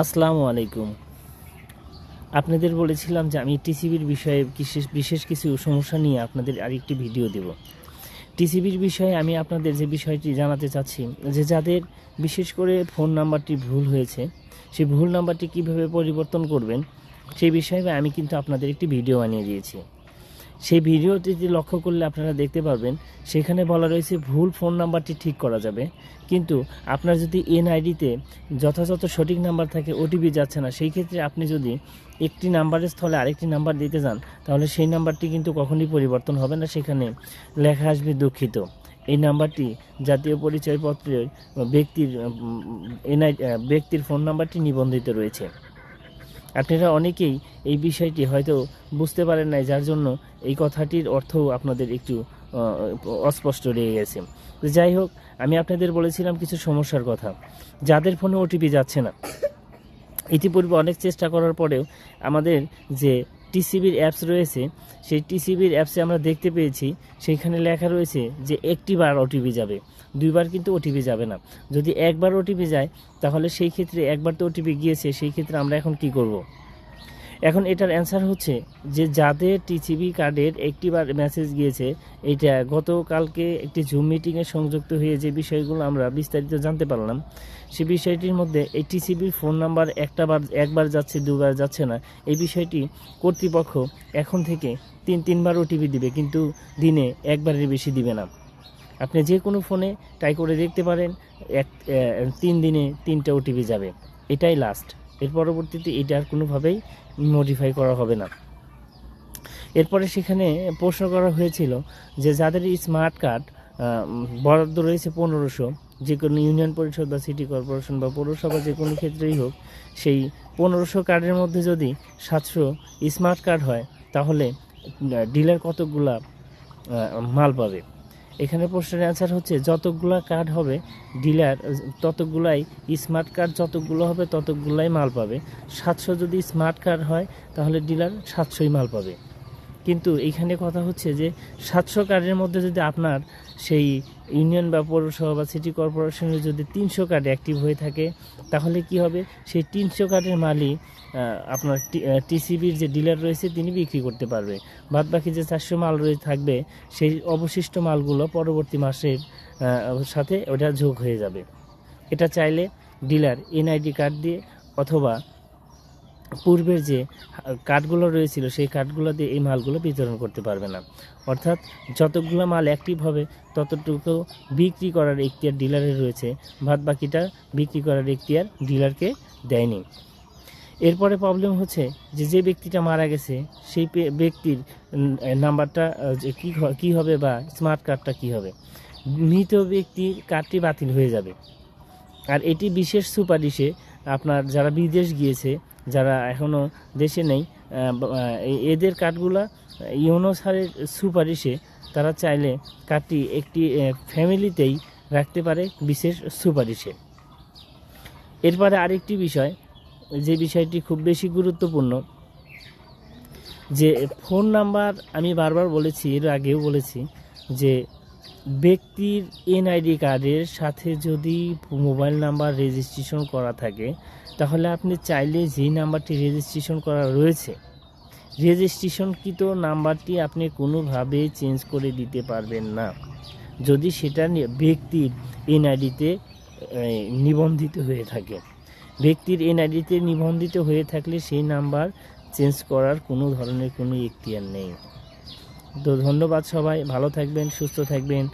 আসসালামু আলাইকুম। আপনাদের বলেছিলাম যে আমি টিসিবির বিষয়ে বিশেষ বিশেষ কিছু সমস্যা নিয়ে আপনাদের আরেকটি ভিডিও দেব। টিসিবির বিষয়ে আমি আপনাদের যে বিষয়টি জানাতে চাচ্ছি, যে যাদের বিশেষ করে ফোন নাম্বারটি ভুল হয়েছে, সেই ভুল নাম্বারটি কীভাবে পরিবর্তন করবেন, সেই বিষয়ে আমি কিন্তু আপনাদের একটি ভিডিও বানিয়ে দিয়েছি। সেই ভিডিওটিতে লক্ষ্য করলে আপনারা দেখতে পারবেন, সেখানে বলা রয়েছে ভুল ফোন নাম্বারটি ঠিক করা যাবে। কিন্তু আপনার যদি এনআইডিতে যথাযথ সঠিক নাম্বার থাকে, ওটিপি যাচ্ছে না, সেই ক্ষেত্রে আপনি যদি একটি নাম্বারের স্থলে আরেকটি নাম্বার দিতে যান, তাহলে সেই নাম্বারটি কিন্তু কখনই পরিবর্তন হবে না। সেখানে লেখা আসবে দুঃখিত। এই নাম্বারটি জাতীয় পরিচয়পত্রের ব্যক্তির এনআই ব্যক্তির ফোন নাম্বারটি নিবন্ধিত রয়েছে। আপনারা অনেকেই এই বিষয়টি হয়তো বুঝতে পারেন নাই, যার জন্য এই কথাটির অর্থও আপনাদের একটু অস্পষ্ট রয়ে গেছে। যাই হোক, আমি আপনাদের বলেছিলাম কিছু সমস্যার কথা। যাদের ফোনে ওটিপি যাচ্ছে না। ইতিপূর্বে অনেক চেষ্টা করার পরেও আমাদের যে টিসিবির অ্যাপস রয়েছে, সেই টিসিবির অ্যাপসে আমরা দেখতে পেয়েছি, সেইখানে লেখা রয়েছে যে একটিবার ওটিপি যাবে দুইবার কিন্তু ওটিপি যাবে না যদি একবার ওটিপি যায়, তাহলে সেই ক্ষেত্রে একবার তো ওটিপি গিয়েছে, সেই ক্ষেত্রে আমরা এখন কি করব। এখন এটার অ্যান্সার হচ্ছে যে যাদের টিসিবি কার্ডের একটিবার মেসেজ গিয়েছে এটা গতকালকে একটি জুম মিটিংয়ে সংযুক্ত হয়ে যে বিষয়গুলো আমরা বিস্তারিত জানতে পারলাম, সে বিষয়টির মধ্যে এই টিসিবির ফোন নাম্বার একটা বার একবার যাচ্ছে, দুবার যাচ্ছে না, এই বিষয়টি কর্তৃপক্ষ এখন থেকে তিন, তিনবার ওটিপি দিবে, কিন্তু দিনে একবারের বেশি দিবে না। আপনি যে কোনো ফোনে ট্রাই করে দেখতে পারেন, এক তিন দিনে তিনটা ওটিপি যাবে, এটাই লাস্ট এর পরবর্তীতে এটা আর কোনোভাবেই মডিফাই করা হবে না। এরপরে সেখানে প্রশ্ন করা হয়েছিল যে যাদের স্মার্ট কার্ড বরাদ্দ রয়েছে পনেরোশো, যে কোনো ইউনিয়ন পরিষদ বা সিটি কর্পোরেশন বা পৌরসভা যে কোনো ক্ষেত্রেই হোক, সেই পনেরোশো কার্ডের মধ্যে যদি সাতশো স্মার্ট কার্ড হয়, তাহলে ডিলার কতগুলা মাল পাবে? এখানে প্রশ্নের অ্যান্সার হচ্ছে, যতগুলা কার্ড হবে ডিলার ততগুলাই স্মার্ট কার্ড যতগুলো হবে, ততগুলাই মাল পাবে। সাতশো যদি স্মার্ট কার্ড হয়, তাহলে ডিলার সাতশোই মাল পাবে। কিন্তু এইখানে কথা হচ্ছে যে সাতশো কার্ডের মধ্যে যদি আপনার সেই ইউনিয়ন বা পৌরসভা বা সিটি কর্পোরেশনের যদি তিনশো কার্ড অ্যাক্টিভ হয়ে থাকে, তাহলে কি হবে? সেই তিনশো কার্ডের মালই আপনার টিসিবির যে ডিলার রয়েছে তিনি বিক্রি করতে পারবে। বাদ বাকি যে চারশো মাল রয়ে থাকবে, সেই অবশিষ্ট মালগুলো পরবর্তী মাসের সাথে ওটা যোগ হয়ে যাবে। এটা চাইলে ডিলার এনআইডি কার্ড দিয়ে অথবা পূর্বের যে কার্ডগুলো রয়েছিল, সেই কার্ডগুলো দিয়ে এই মালগুলো বিতরণ করতে পারবে না। অর্থাৎ যতগুলো মাল অ্যাক্টিভ হবে, ততটুকু বিক্রি করার এখতিয়ার ডিলারের রয়েছে ভাত বাকিটা বিক্রি করার এখতিয়ার ডিলারকে দেয়নি। এরপরে প্রবলেম হচ্ছে যে যে ব্যক্তিটা মারা গেছে, সেই ব্যক্তির নাম্বারটা কী কী হবে বা স্মার্ট কার্ডটা কী হবে? মৃত ব্যক্তির কার্ডটি বাতিল হয়ে যাবে। আর এটি বিশেষ সুপারিশে আপনার যারা বিদেশ গিয়েছে, যারা এখনও দেশে নেই এদের কার্ডগুলা ইউনো সারের সুপারিশে তারা চাইলে কার্ডটি একটি ফ্যামিলিতেই রাখতে পারে বিশেষ সুপারিশে। এরপরে আরেকটি বিষয়, যে বিষয়টি খুব বেশি গুরুত্বপূর্ণ, যে ফোন নাম্বার আমি বারবার বলেছি, এর আগেও বলেছি যে ব্যক্তির এনআইডি কার্ডের সাথে যদি মোবাইল নাম্বার রেজিস্ট্রেশন করা থাকে, তাহলে আপনি চাইলে যেই নাম্বারটি রেজিস্ট্রেশন করা রয়েছে, রেজিস্ট্রেশনকৃত নাম্বারটি আপনি কোনোভাবে চেঞ্জ করে দিতে পারবেন না। যদি সেটা ব্যক্তির এনআইডিতে নিবন্ধিত হয়ে থাকে। ব্যক্তির এনআইডিতে নিবন্ধিত হয়ে থাকলে সেই নাম্বার চেঞ্জ করার কোনো ধরনের কোনো এখতিয়ার নেই। তো ধন্যবাদ সবাই, ভালো থাকবেন, সুস্থ থাকবেন।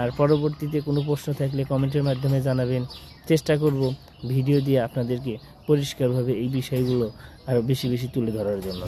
আর পরবর্তীতে কোনো প্রশ্ন থাকলে কমেন্টের মাধ্যমে জানাবেন। চেষ্টা করব ভিডিও দিয়ে আপনাদেরকে পরিষ্কারভাবে এই বিষয়গুলো আরও বেশি বেশি তুলে ধরার জন্য।